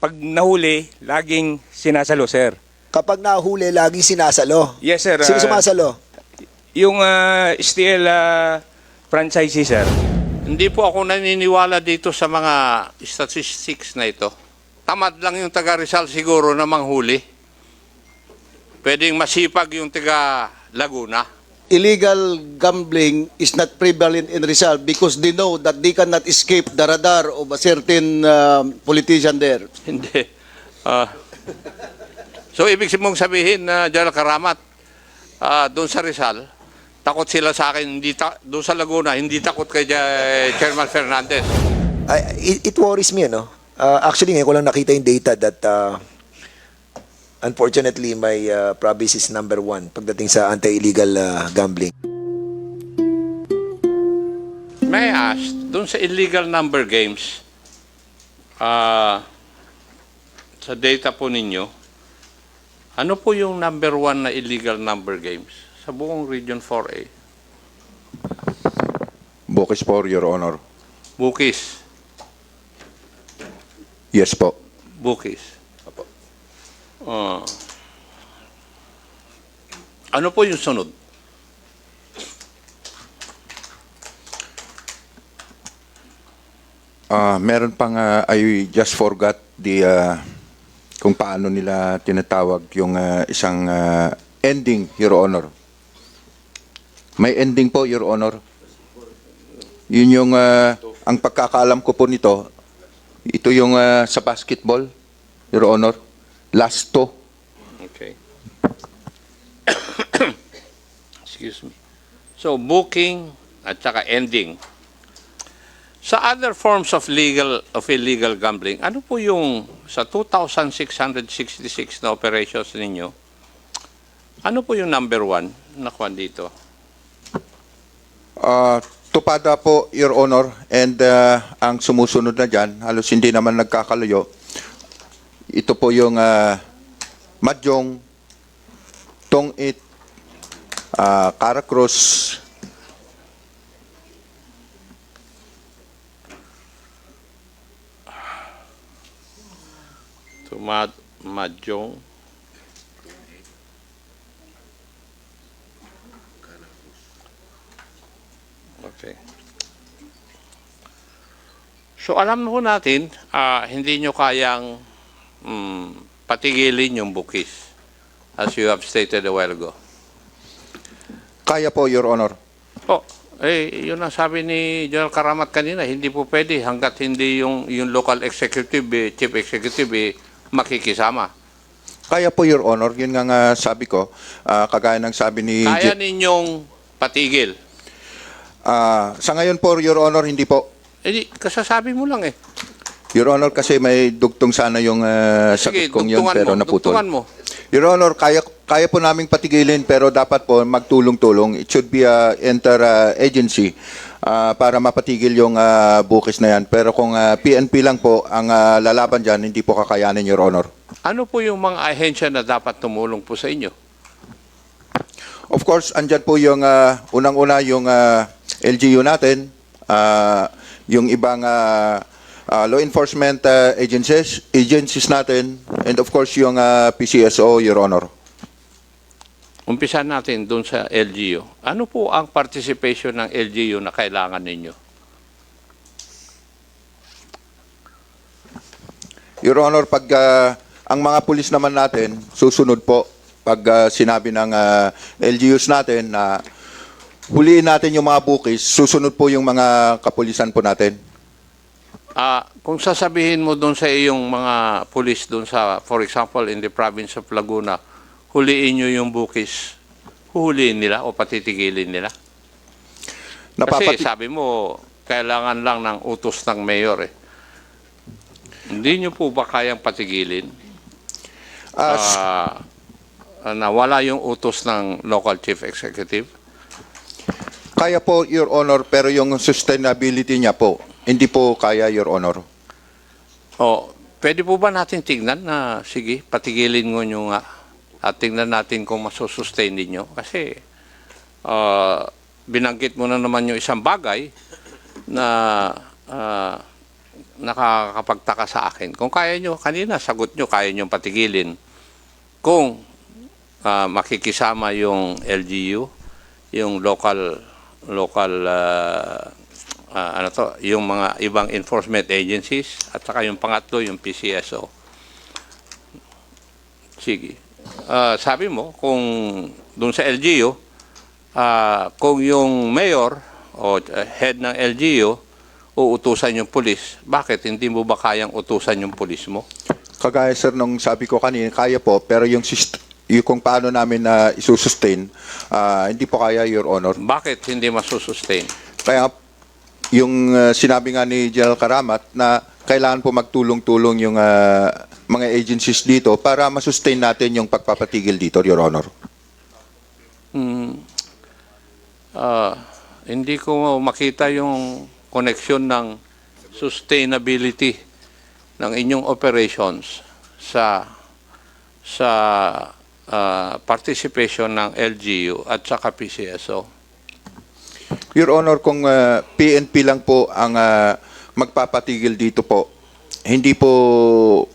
Pag nahuli, laging sinasalo, sir. Kapag nahuli, laging sinasalo. Yes, sir. Sino Ah, sumasalo? Yung uh, STL ah, franchisee, sir. Hindi po ako naniniwala dito sa mga statistics na ito. Tamad lang yung taga Rizal siguro na manghuli. Pwedeng masipag yung taga Laguna. Illegal gambling is not prevalent in Rizal because they know that they cannot escape the radar of a certain um, politician there. Hindi. Ah. so, ibig mong sabihin na General Karamat, ah, doon sa Rizal, takot sila sa akin, hindi ta- doon sa Laguna, hindi takot kay Chairman Fernandez. I- it, it worries me, ano? Uh, actually, ngayon ko lang nakita yung data that uh, unfortunately, my uh, province is number one pagdating sa anti-illegal uh, gambling. May I ask, doon sa illegal number games, ah, sa data po ninyo, ano po yung number one na illegal number games sa buong Region 4A? Bukis po, Your Honor. Bukis. Yes po. Bukis. Ah. ano po yung sunod? Ah, meron pang, ah, I just forgot the, ah, kung paano nila tinatawag yung ah, isang ah, ending, Your Honor. May ending po, Your Honor. Yun yung, ah, ang pagkakaalam ko po nito, ito yung ah, sa basketball, Your Honor. Last two. Okay. Excuse me. So, booking at saka ending. Sa other forms of legal of illegal gambling, ano po yung sa 2,666 na operations ninyo? Ano po yung number one na kwan dito? Ah, tupada po, Your Honor, and ah, ang sumusunod na dyan, halos hindi naman nagkakalayo. Ito po yung uh, Madyong, Tongit, uh, Caracross, Tumad, Madjong. Okay. So alam mo natin, ah, hindi nyo kayang mm, patigilin yung bukis as you have stated a while ago. kaya po, Your Honor. Oh, eh, yun ang sabi ni General Karamat kanina, hindi po pwede hanggat hindi yung, yung local executive, eh, chief executive, eh, makikisama. Kaya po, Your Honor. Yun nga nga sabi ko, ah, kagaya ng sabi ni... Kaya ninyong patigil. Ah, sa ngayon po, Your Honor, hindi po. Eh, di, kasasabi mo lang eh. Your Honor, kasi may dugtong sana yung ah, sagot Sige, kong yun, dugtungan pero mo, naputol. dugtungan mo. Your Honor, kaya kaya po naming patigilin pero dapat po magtulong-tulong. It should be a inter-agency ah, para mapatigil yung ah, bukis na yan. Pero kung ah, PNP lang po ang ah, lalaban dyan, hindi po kakayanin, Your Honor. Ano po yung mga ahensya na dapat tumulong po sa inyo? Of course, andyan po yung ah, unang-una yung ah, LGU natin, ah, yung ibang ah, ah, law enforcement ah, agencies, agencies natin, and of course yung ah, PCSO, Your Honor. Umpisa natin doon sa LGU. Ano po ang participation ng LGU na kailangan ninyo? Your Honor, pag ah, ang mga pulis naman natin, susunod po pag ah, sinabi ng ah, LGUs natin na huliin natin yung mga bukis, susunod po yung mga kapulisan po natin. Ah, kung sasabihin mo doon sa iyong mga pulis doon sa, for example, in the province of Laguna, huliin nyo yung bukis, huhuliin nila o patitigilin nila? Kasi Napapati- sabi mo, kailangan lang ng utos ng mayor eh. Hindi nyo po ba kayang patigilin? Ah, s- Ah, na wala yung utos ng local chief executive? kaya po, Your Honor, pero yung sustainability niya po, hindi po kaya, Your Honor. O, pwede po ba natin tignan na, sige, patigilin mo nyo nga at tingnan natin kung masusustain ninyo? Kasi, ah, binanggit mo na naman yung isang bagay na ah, nakakapagtaka sa akin. Kung kaya nyo, kanina sagot nyo, kaya nyo patigilin. Kung ah, makikisama yung LGU, yung local local ah, ah, ano to, yung mga ibang enforcement agencies at saka yung pangatlo yung PCSO. Sige. Ah, sabi mo kung doon sa LGU ah, kung yung mayor o ah, head ng LGU uutusan yung pulis, bakit hindi mo ba kayang utusan yung pulis mo? Kagaya sir nung sabi ko kanina, kaya po, pero yung, syst- yung kung paano namin na isusustain, ah, hindi po kaya, Your Honor. Bakit hindi masusustain? Kaya yung uh, sinabi nga ni General Karamat na kailangan po magtulong-tulong yung uh, mga agencies dito para masustain natin yung pagpapatigil dito, Your Honor. Ah, hindi ko makita yung connection ng sustainability ng inyong operations sa sa ah, participation ng LGU at saka PCSO. Your Honor, kung uh, PNP lang po ang uh, magpapatigil dito po, hindi po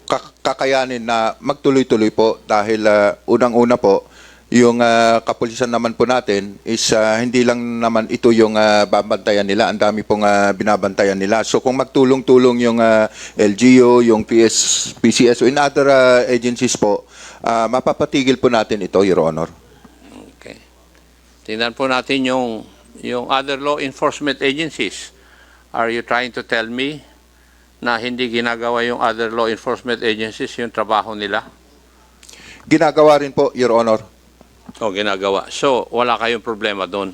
kak- kakayanin na magtuloy-tuloy po dahil uh, unang-una po, yung uh, kapulisan naman po natin is uh, hindi lang naman ito yung uh, babantayan nila, ang dami pong uh, binabantayan nila. So kung magtulong-tulong yung uh, LGU, yung PS, PCSO, in other uh, agencies po, uh, mapapatigil po natin ito, Your Honor. Okay. Tingnan po natin yung yung other law enforcement agencies. Are you trying to tell me na hindi ginagawa yung other law enforcement agencies yung trabaho nila? Ginagawa rin po, Your Honor. O ginagawa. So, wala kayong problema doon.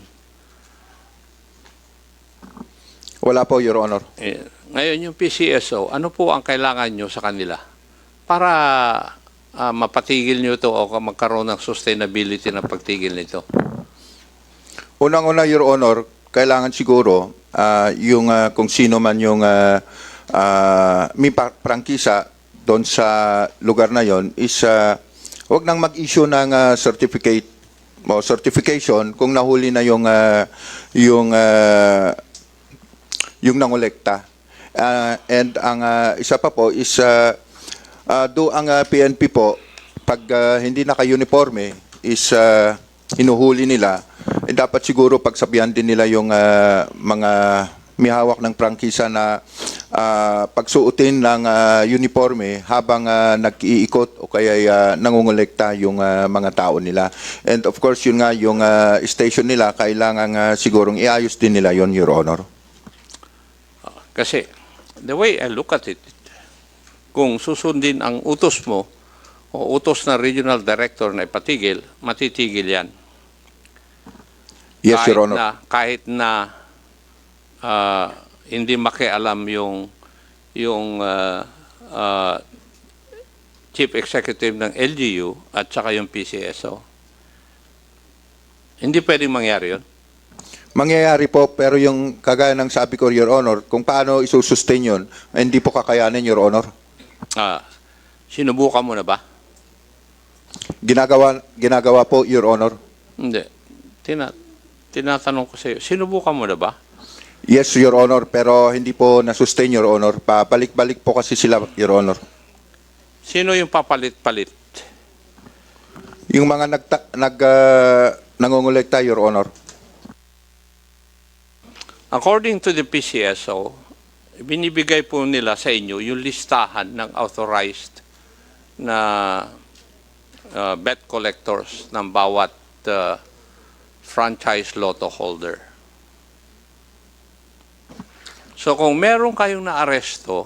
Wala po, Your Honor. Eh, ngayon yung PCSO, ano po ang kailangan nyo sa kanila para ah, mapatigil nyo ito o magkaroon ng sustainability ng pagtigil nito? Unang-una, Your Honor, kailangan siguro ah, yung ah, kung sino man yung ah, ah, may prangkisa doon sa lugar na yon is ah, wag nang mag-issue ng ah, certificate o certification kung nahuli na yung ah, yung ah, yung nangolekta. Ah, and ang ah, isa pa po is ah, ah, do ang ah, PNP po pag ah, hindi naka-uniforme is ah, hinuhuli nila eh, dapat siguro pagsabihan din nila yung ah, mga may hawak ng prangkisa na ah, pagsuotin ng ah, uniforme habang ah, nag-iikot o kaya ah, nangungulekta yung ah, mga tao nila. And of course, yun nga, yung ah, station nila, kailangan ah, sigurong iayos din nila yon Your Honor. Kasi, the way I look at it, kung susundin ang utos mo o utos ng regional director na ipatigil, matitigil yan. Yes, kahit Your Honor. Na, kahit na ah, hindi makialam yung yung ah, ah, chief executive ng LGU at saka yung PCSO. Hindi pwedeng mangyari yun. Mangyayari po, pero yung kagaya ng sabi ko, Your Honor, kung paano isusustain yun, hindi po kakayanin, Your Honor. Ah, sinubukan mo na ba? Ginagawa, ginagawa po, Your Honor. Hindi. Tina, tinatanong ko sa iyo, sinubukan mo na ba? Yes, Your Honor, pero hindi po na-sustain, Your Honor. Pabalik-balik po kasi sila, Your Honor. Sino yung papalit-palit? Yung mga nagta, nag, ah, nangungulekta, Your Honor. According to the PCSO, binibigay po nila sa inyo yung listahan ng authorized na uh, bet collectors ng bawat uh, franchise lotto holder. So kung meron kayong naaresto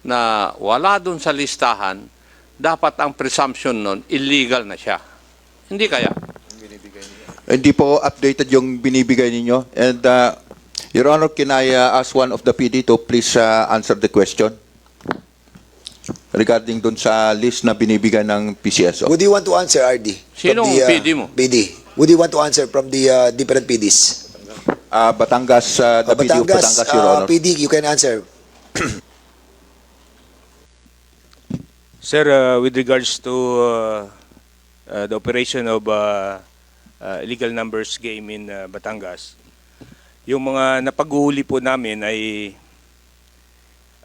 na wala dun sa listahan, dapat ang presumption nun, illegal na siya. Hindi kaya? Hindi po updated yung binibigay ninyo. And, uh, Your Honor, can I uh, ask one of the PD to please uh, answer the question? Regarding dun sa list na binibigay ng PCSO. Would you want to answer, RD? Sinong the, uh, PD mo? PD. Would you want to answer from the uh, different PDs? Ah, Batangas, uh, the Uh, PD of Batangas, Your uh. PD, you can answer. Sir, uh, with regards to uh, uh, the operation of uh, uh, illegal numbers game in uh, Batangas, yung mga napaghuhuli po namin ay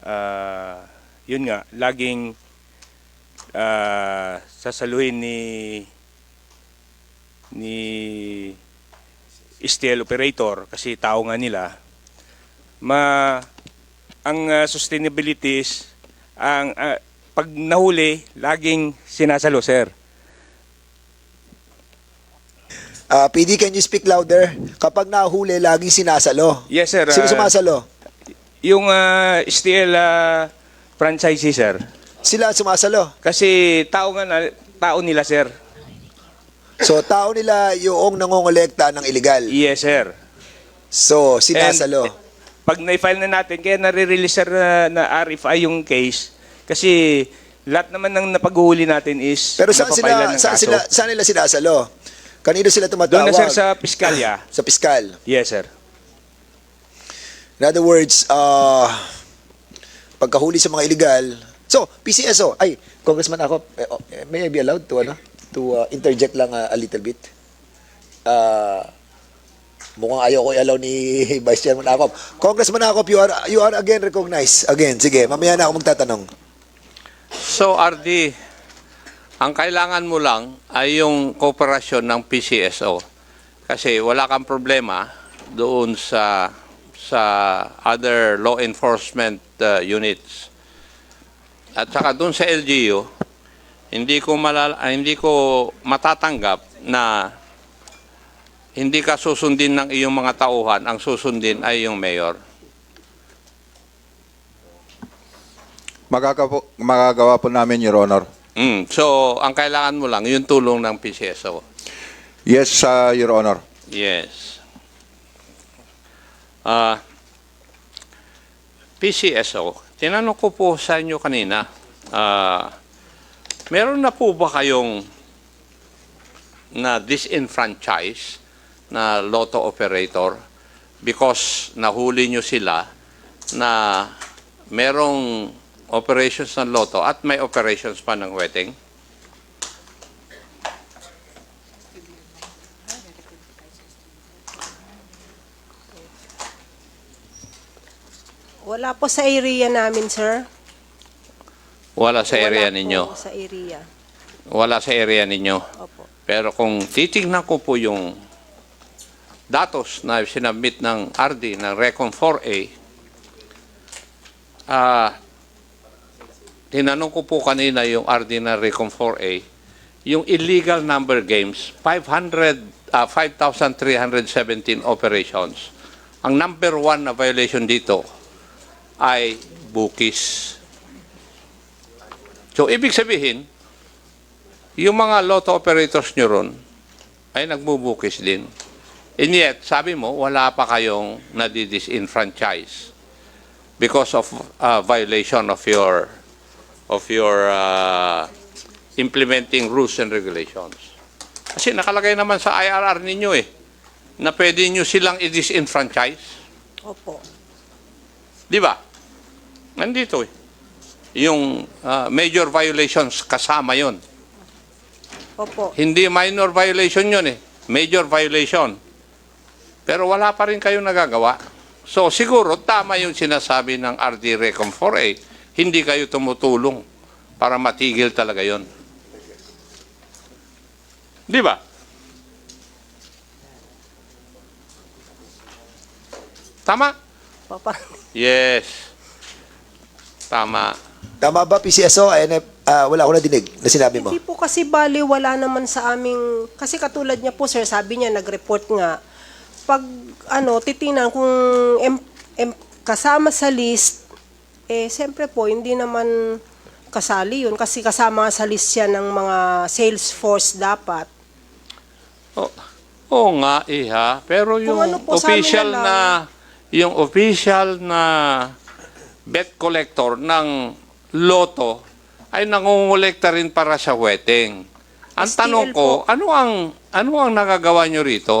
ah, yun nga, laging ah, sasaluhin ni ni STL operator kasi tao nga nila ma ang ah, sustainability is ang ah, pag nahuli laging sinasalo sir Ah, PD, can you speak louder? Kapag nahuli, laging sinasalo. yes sir Sino ah, sumasalo? yung ah, STL ah, franchisee sir Sila sumasalo. kasi tao nga na, tao nila sir So, tao nila yung nangongolekta ng illegal. yes sir So, sinasalo. And, pag na-file na natin, kaya nare-release na, na RFI yung case, kasi lahat naman ng napaghuli natin is Pero saan sila, ng saan kaso. sila, saan nila sinasalo? Kanino sila Doon tumatawag? na sir sa piskalya. Sa piskal. Yes sir. In other words, uh, pagkahuli sa mga illegal, so, PCSO, ay, Congressman ako, eh, oh, eh, may I be allowed to, ano, to uh, interject lang uh, a little bit? Uh, mukhang ayaw ko i-allow ni Vice Chairman Akop. Congressman Akop, you are, you are again recognized. Again, sige, mamaya na ako magtatanong. So, RD, ang kailangan mo lang ay yung kooperasyon ng PCSO. Kasi wala kang problema doon sa sa other law enforcement uh, units. At saka doon sa LGU, hindi ko malala, ah, hindi ko matatanggap na hindi ka susundin ng iyong mga tauhan, ang susundin ay yung mayor. Magagawa po, magagawa po namin, Your Honor. Mm, so, ang kailangan mo lang, yung tulong ng PCSO. Yes, uh, Your Honor. Yes. Ah, PCSO, tinanong ko po sa inyo kanina, ah, meron na po ba kayong na disenfranchise na lotto operator because nahuli nyo sila na merong operations ng lotto at may operations pa ng wedding? Wala po sa area namin, sir. Wala sa area Wala po ninyo. sa area. Wala sa area ninyo. Opo. Pero kung titingnan ko po yung datos na sinabmit ng RD ng Recon 4A, ah, tinanong ko po kanina yung RD ng Recon 4A, yung illegal number games, 500, ah, 5,317 operations. Ang number one na violation dito ay bookies. So, ibig sabihin, yung mga lotto operators nyo ron ay nagbubukis din. And yet, sabi mo, wala pa kayong nadidisenfranchise because of uh, violation of your of your uh, implementing rules and regulations. Kasi nakalagay naman sa IRR ninyo eh, na pwede nyo silang i-disenfranchise. Opo. Di ba? Nandito eh. Yung uh, major violations kasama yon. Opo. Hindi minor violation yun eh. Major violation. Pero wala pa rin kayong nagagawa. So siguro tama yung sinasabi ng RD Recom 4A. Hindi kayo tumutulong para matigil talaga yon. Di ba? Tama? Papa. Yes. Tama. Tama ba, PCSO? INF, ah, wala ako nadinig na sinabi mo. Hindi po kasi bali wala naman sa aming kasi katulad niya po sir, sabi niya nag-report nga. Pag ano, titingnan kung em, em- kasama sa list eh siyempre po hindi naman kasali yun kasi kasama sa list siya ng mga sales force dapat. Oh, oo nga, iha. Pero yung ano po, sa amin official na lang. na, yung official na bet collector ng loto ay nangungulekta rin para sa wedding. Ang STL tanong ko, po. ano ang ano ang nagagawa nyo rito?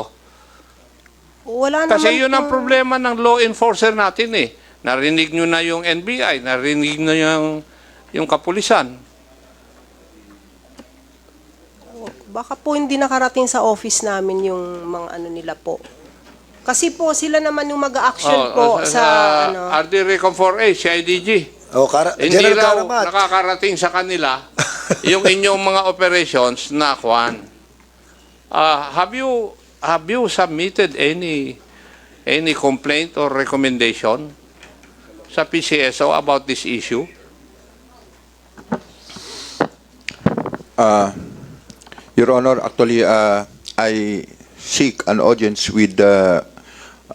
Wala Kasi naman yun ang pong- problema ng law enforcer natin eh. Narinig nyo na yung NBI, narinig nyo yung, yung kapulisan. Baka po hindi nakarating sa office namin yung mga ano nila po. Kasi po sila naman yung mag-action po Oh, sa, ano. RD Recon 4A, CIDG. Oh, Kara, Hindi General raw Karamat. nakakarating sa kanila yung inyong mga operations na kwan. Ah, have you have you submitted any any complaint or recommendation sa PCSO about this issue? Uh, Your Honor, actually, uh, I seek an audience with uh,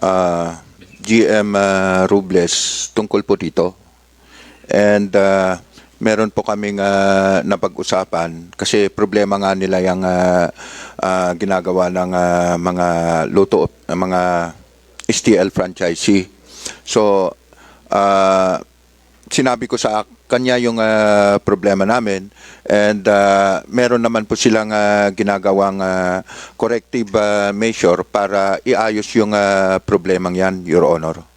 uh, GM uh, Robles tungkol po dito. And uh, meron po kaming uh, napag-usapan kasi problema nga nila yung uh, uh, ginagawa ng uh, mga luto, uh, mga STL franchisee. So, uh, sinabi ko sa kanya yung ah, problema namin and ah, meron naman po silang ah, ginagawang ah, corrective ah, measure para iayos yung ah, problemang yan, Your Honor.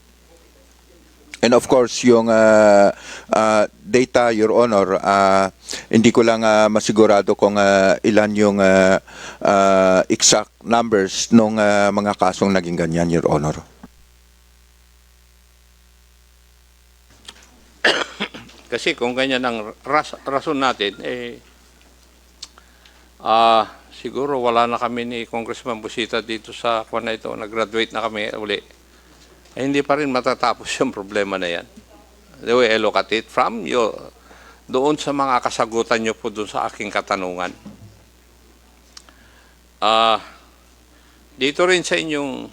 And of course, yung ah, ah, data, Your Honor, ah, hindi ko lang ah, masigurado kung ah, ilan yung ah, ah, exact numbers ng mga kasong naging ganyan, Your Honor. Kasi kung ganyan ang ras, rason natin, eh, ah, siguro wala na kami ni Congressman Busita dito sa kwan na ito, nag-graduate na kami uli. Eh, hindi pa rin matatapos yung problema na yan. The way I look at it, from your, doon sa mga kasagutan nyo po doon sa aking katanungan. Ah, dito rin sa inyong,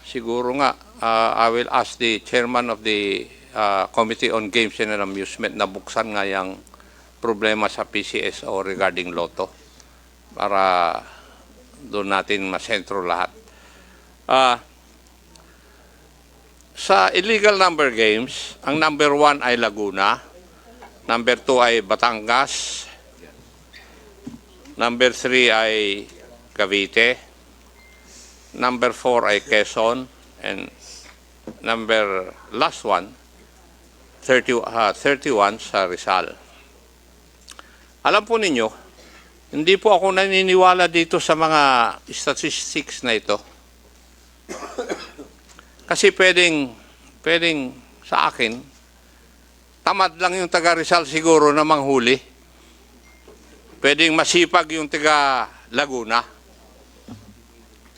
siguro nga, ah, I will ask the chairman of the ah, Committee on Games and Amusement na buksan nga yung problema sa PCSO regarding Lotto para doon natin masentro lahat. Ah, sa illegal number games, ang number one ay Laguna, number two ay Batangas, number three ay Cavite, number four ay Quezon, and number last one, 30, ah, 31 sa Rizal. Alam po ninyo, hindi po ako naniniwala dito sa mga statistics na ito. Kasi pwedeng, pwedeng sa akin, tamad lang yung taga Rizal siguro na manghuli. Pwedeng masipag yung taga Laguna.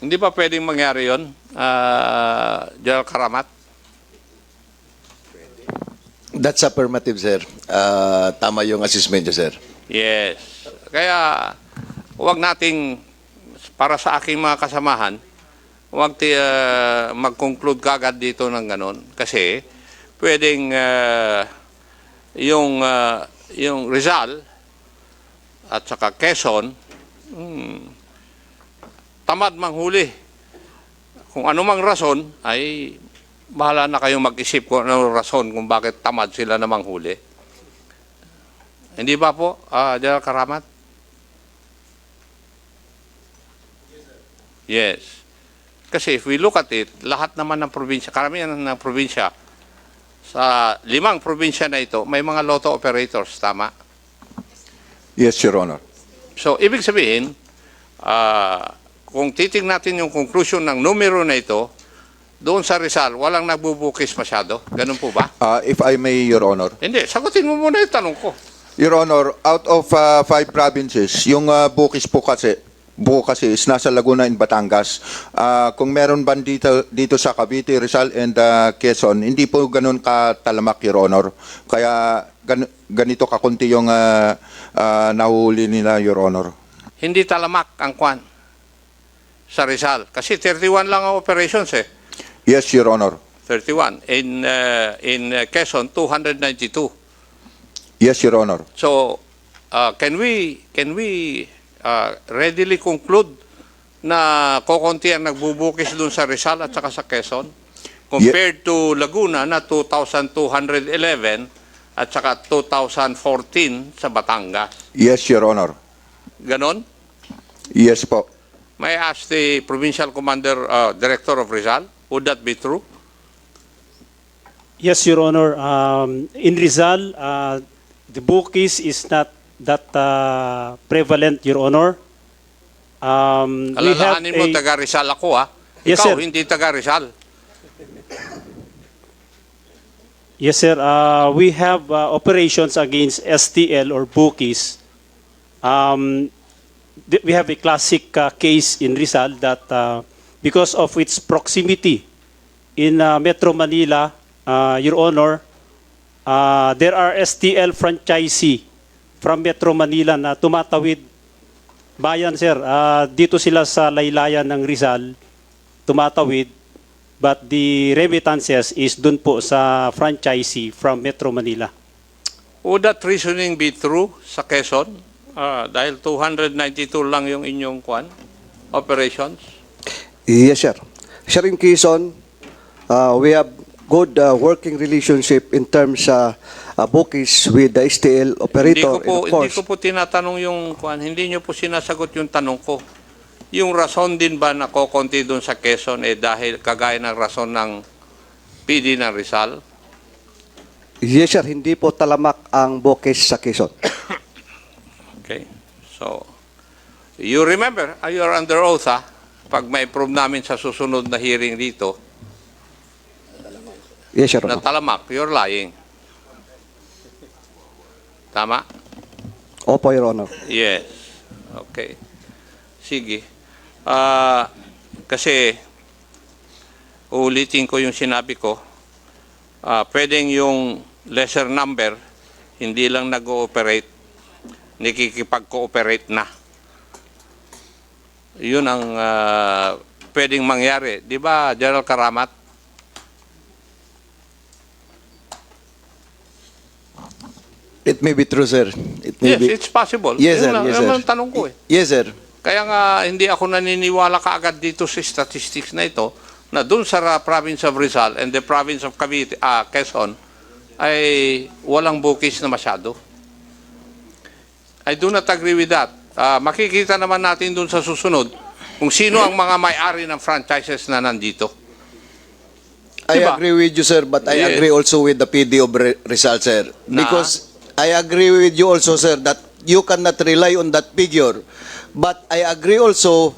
Hindi ba pwedeng mangyari yon, uh, General Karamat? That's affirmative, sir. Ah, tama yung assessment niyo, sir. Yes. Kaya, huwag nating, para sa aking mga kasamahan, huwag ti, uh, mag-conclude kagad dito ng ganon. Kasi, pwedeng uh, yung, uh, yung Rizal at saka Quezon, hmm, tamad manghuli. Kung anumang rason, ay bahala na kayong mag-isip kung anong rason kung bakit tamad sila na manghuli. Hindi ba po, ah General Karamat? Yes. Kasi if we look at it, lahat naman ng probinsya, karamihan ng probinsya, sa limang probinsya na ito, may mga lotto operators, tama? Yes, Your Honor. So, ibig sabihin, ah, kung titingnan natin yung conclusion ng numero na ito, doon sa Rizal, walang nagbubukis masyado. Ganun po ba? Uh, if I may, Your Honor. Hindi, sagutin mo muna yung tanong ko. Your Honor, out of uh, five provinces, yung uh, bukis po kasi, buko kasi is nasa Laguna and Batangas. Uh, kung meron ban dito, dito sa Cavite, Rizal and uh, Quezon, hindi po ganun katalamak, Your Honor. Kaya gan- ganito kakunti yung uh, uh, nahuli nila, Your Honor. Hindi talamak ang kwan sa Rizal. Kasi 31 lang ang operations eh. Yes, Your Honor. 31. In, uh, in uh, Quezon, 292. Yes, Your Honor. So, uh, can we can we uh, readily conclude na kokonti ang nagbubukis doon sa Rizal at saka sa Quezon compared to Laguna na 2,211 at saka 2014 sa Batangas. Yes, Your Honor. Ganon? Yes po. May I ask the provincial commander, uh, director of Rizal, would that be true? Yes, Your Honor. Um, in Rizal, uh, the bookies is not that uh, prevalent, Your Honor. Um, we have mo, a- taga Rizal ako ha. Yes, Ikaw, sir. hindi taga Rizal. Yes, sir. Uh, we have uh, operations against STL or bookies. Um, th- we have a classic uh, case in Rizal that uh, because of its proximity in uh, Metro Manila, uh, Your Honor, uh, there are STL franchisee from Metro Manila na tumatawid bayan, sir. Uh, dito sila sa laylayan ng Rizal, tumatawid but the remittances is dun po sa franchisee from Metro Manila. Would that reasoning be true sa Quezon? Ah, dahil 292 lang yung inyong kwan, operations? Yes, sir. Sir, in Quezon, uh, we have good uh, working relationship in terms sa uh, bookies with the STL Hindi operator. ko po, and of hindi ko po tinatanong yung kwan, hindi nyo po sinasagot yung tanong ko. Yung rason din ba na kokonti doon sa Quezon eh dahil kagaya ng rason ng PD ng Rizal? yes, sir, hindi po talamak ang bookies sa Quezon. Okay. So, you remember, uh, you're under oath ha? Pag may prove namin sa susunod na hearing dito, Yes, sir. na Honor. talamak, you're lying. Tama? Opo, Your Honor. Yes. Okay. Sige. Ah, kasi uulitin ko yung sinabi ko. Ah, pwedeng yung lesser number hindi lang nag-ooperate, nakikipag-cooperate na. Yun ang ah, pwedeng mangyari. Di ba, General Karamat? It may be true, sir. It may Yes, be. it's possible. Yes, Yun sir. lang, Yes, yun sir. ang tanong ko eh. Yes, sir. Kaya nga hindi ako naniniwala kaagad dito sa statistics na ito na doon sa province of Rizal and the province of Cavite, ah, Quezon ay walang bukis na masyado. I do not agree with that. Ah, makikita naman natin doon sa susunod kung sino ang mga may-ari ng franchises na nandito. I Diba? agree with you, sir, but I Yes. agree also with the PD of Rizal, sir. Na? I agree with you also, sir, that you cannot rely on that figure. But I agree also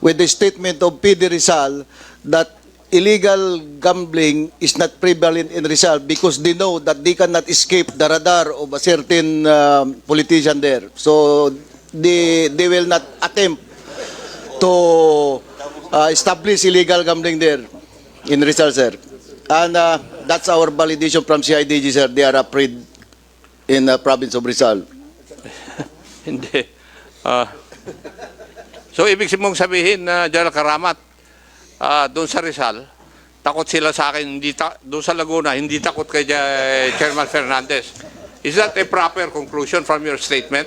with the statement of PD Rizal that illegal gambling is not prevalent in Rizal because they know that they cannot escape the radar of a certain um, politician there. So they they will not attempt to uh, establish illegal gambling there in Rizal, sir. And uh, that's our validation from CIDG, sir. They are afraid in the province of Rizal. Hindi. Ah, so, ibig mong sabihin na General Karamat, ah, doon sa Rizal, takot sila sa akin, hindi ta- doon sa Laguna, hindi takot kay eh, Chairman Fernandez. Is that a proper conclusion from your statement?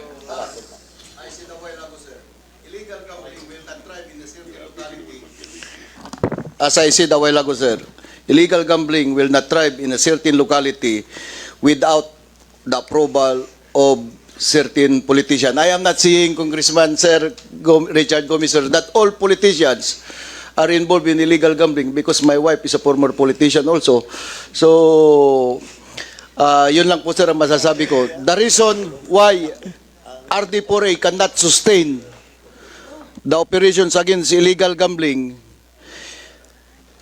As I said a while ago, sir, illegal gambling will not thrive in a certain locality without the approval of certain politician. I am not saying, Congressman Sir Richard Gomez, sir, that all politicians are involved in illegal gambling because my wife is a former politician also. So, uh, yun lang po sir ang masasabi ko. The reason why RD4A cannot sustain the operations against illegal gambling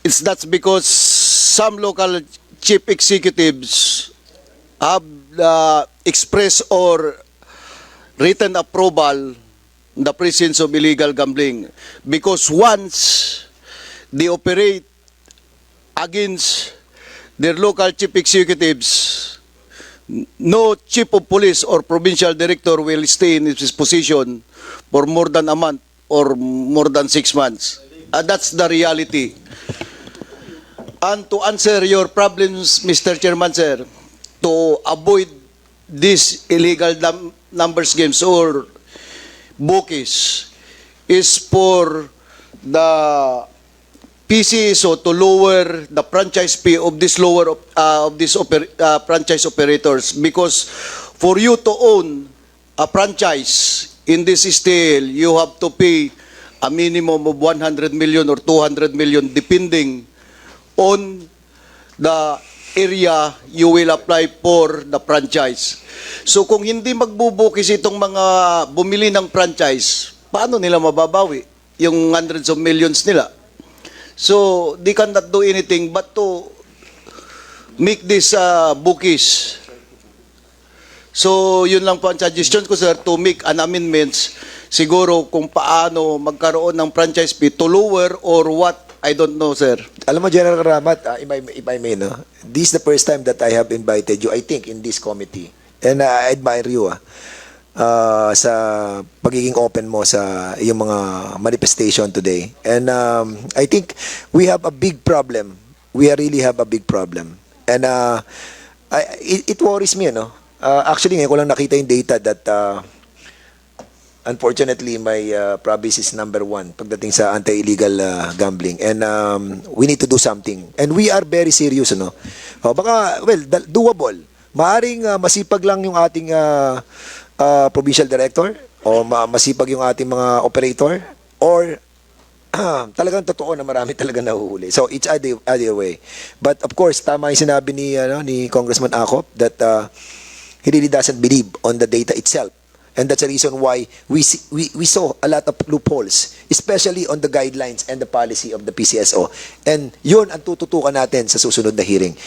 it's that's because some local chief executives have uh, expressed or written approval in the presence of illegal gambling because once they operate against their local chief executives no chief of police or provincial director will stay in his position for more than a month or more than six months. Uh, that's the reality. And to answer your problems, Mr. Chairman, sir, to avoid these illegal num- numbers games or bookies is for the PCSO to lower the franchise fee of this lower uh, of these oper- uh, franchise operators because for you to own a franchise in this STL you have to pay a minimum of 100 million or 200 million depending on the area you will apply for the franchise. So kung hindi magbubukis itong mga bumili ng franchise, paano nila mababawi yung hundreds of millions nila? So they cannot do anything but to make this uh, bookies. So yun lang po ang suggestion ko sir to make an amendments siguro kung paano magkaroon ng franchise fee to lower or what I don't know sir. Alam mo, General Karamat, ah, if, I, if I may, no? this is the first time that I have invited you, I think, in this committee. And uh, I admire you ah, ah, sa pagiging open mo sa iyong mga manifestation today. And um, I think we have a big problem. We really have a big problem. And uh, I, it, it worries me, no? Uh, actually, ngayon ko lang nakita yung data that uh, unfortunately, my uh, province is number one pagdating sa anti-illegal uh, gambling. And um, we need to do something. And we are very serious, no? O, baka, well, doable. Maaring uh, masipag lang yung ating uh, uh, provincial director o ma- masipag yung ating mga operator or talagang totoo na marami talaga nahuhuli. So it's either, either way. But of course, tama yung sinabi ni ano ni Congressman Acop that uh, he really doesn't believe on the data itself. And that's the reason why we, see, we we saw a lot of loopholes, especially on the guidelines and the policy of the PCSO. And yun ang tututukan natin sa susunod na hearing.